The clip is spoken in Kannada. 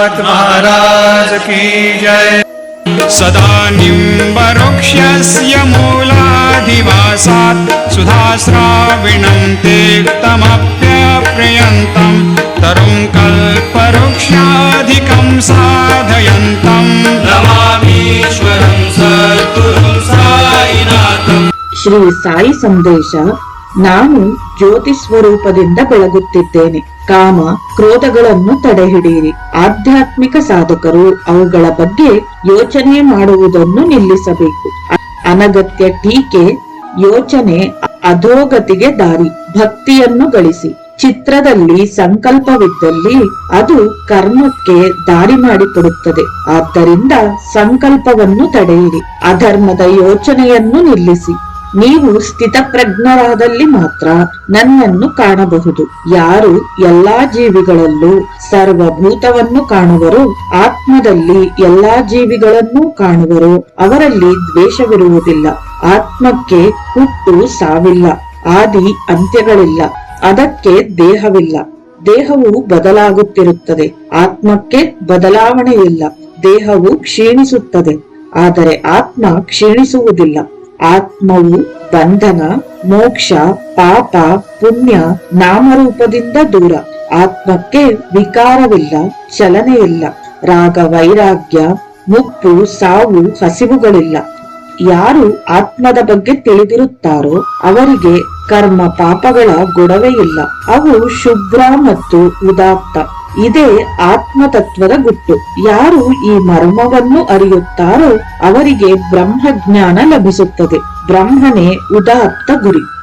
नाथ महाराज की जय सदा निम्बवृक्षस्य मूलाधिवासात् सुधास्राविणं तीर्थमप्यप्रियन्तं तरुं कल्पवृक्षाधिकं साधयन्तम् नमामीश्वरं सद्गुरुं साईनाथम् ಶ್ರೀ ಸಾಯಿ ಸಂದೇಶ ನಾನು ಜ್ಯೋತಿ ಸ್ವರೂಪದಿಂದ ಬೆಳಗುತ್ತಿದ್ದೇನೆ ಕಾಮ ಕ್ರೋಧಗಳನ್ನು ತಡೆಹಿಡಿಯಿರಿ. ಆಧ್ಯಾತ್ಮಿಕ ಸಾಧಕರು ಅವುಗಳ ಬಗ್ಗೆ ಯೋಚನೆ ಮಾಡುವುದನ್ನು ನಿಲ್ಲಿಸಬೇಕು. ಅನಗತ್ಯ ಟೀಕೆ, ಯೋಚನೆ, ಅಧೋಗತಿಗೆ ದಾರಿ, ಭಕ್ತಿಯನ್ನು ಗಳಿಸಿ. ಚಿತ್ರದಲ್ಲಿ ಸಂಕಲ್ಪವಿದ್ದಲ್ಲಿ ಅದು ಕರ್ಮಕ್ಕೆ ದಾರಿ ಮಾಡಿಕೊಡುತ್ತದೆ. ಆದ್ದರಿಂದ ಸಂಕಲ್ಪವನ್ನು ತಡೆಯಿರಿ. ಅಧರ್ಮದ ಯೋಚನೆಯನ್ನು ನಿಲ್ಲಿಸಿ. ನೀವು ಸ್ಥಿತಪ್ರಜ್ಞರಾದಲ್ಲಿ ಮಾತ್ರ ನನ್ನನ್ನು ಕಾಣಬಹುದು. ಯಾರು ಎಲ್ಲಾ ಜೀವಿಗಳಲ್ಲೂ ಸರ್ವಭೂತವನ್ನು ಕಾಣುವರು, ಆತ್ಮದಲ್ಲಿ ಎಲ್ಲಾ ಜೀವಿಗಳನ್ನೂ ಕಾಣುವರು, ಅವರಲ್ಲಿ ದ್ವೇಷವಿರುವುದಿಲ್ಲ. ಆತ್ಮಕ್ಕೆ ಹುಟ್ಟು ಸಾವಿಲ್ಲ, ಆದಿ ಅಂತ್ಯಗಳಿಲ್ಲ, ಅದಕ್ಕೆ ದೇಹವಿಲ್ಲ. ದೇಹವು ಬದಲಾಗುತ್ತಿರುತ್ತದೆ, ಆತ್ಮಕ್ಕೆ ಬದಲಾವಣೆಯಿಲ್ಲ, ದೇಹವು ಕ್ಷೀಣಿಸುತ್ತದೆ, ಆದರೆ ಆತ್ಮ ಕ್ಷೀಣಿಸುವುದಿಲ್ಲ. ಆತ್ಮವು ಬಂಧನ, ಮೋಕ್ಷ, ಪಾಪ, ಪುಣ್ಯ ನಾಮರೂಪದಿಂದ ದೂರ. ಆತ್ಮಕ್ಕೆ ವಿಕಾರವಿಲ್ಲ, ಚಲನೆಯಿಲ್ಲ. ರಾಗ, ವೈರಾಗ್ಯ, ಮುಪ್ಪು, ಸಾವು, ಹಸಿವುಗಳಿಲ್ಲ. ಯಾರು ಆತ್ಮದ ಬಗ್ಗೆ ತಿಳಿದಿರುತ್ತಾರೋ ಅವರಿಗೆ ಕರ್ಮ ಪಾಪಗಳ ಗೊಡವೆ ಇಲ್ಲ ಅವು ಶುಭ್ರ ಮತ್ತು ಉದಾತ್ತ. ಇದೇ ಆತ್ಮತತ್ವದ ಗುಟ್ಟು. ಯಾರು ಈ ಮರ್ಮವನ್ನು ಅರಿಯುತ್ತಾರೋ ಅವರಿಗೆ ಬ್ರಹ್ಮಜ್ಞಾನ ಲಭಿಸುತ್ತದೆ. ಬ್ರಹ್ಮನೇ ಉದಾತ್ತ ಗುರಿ.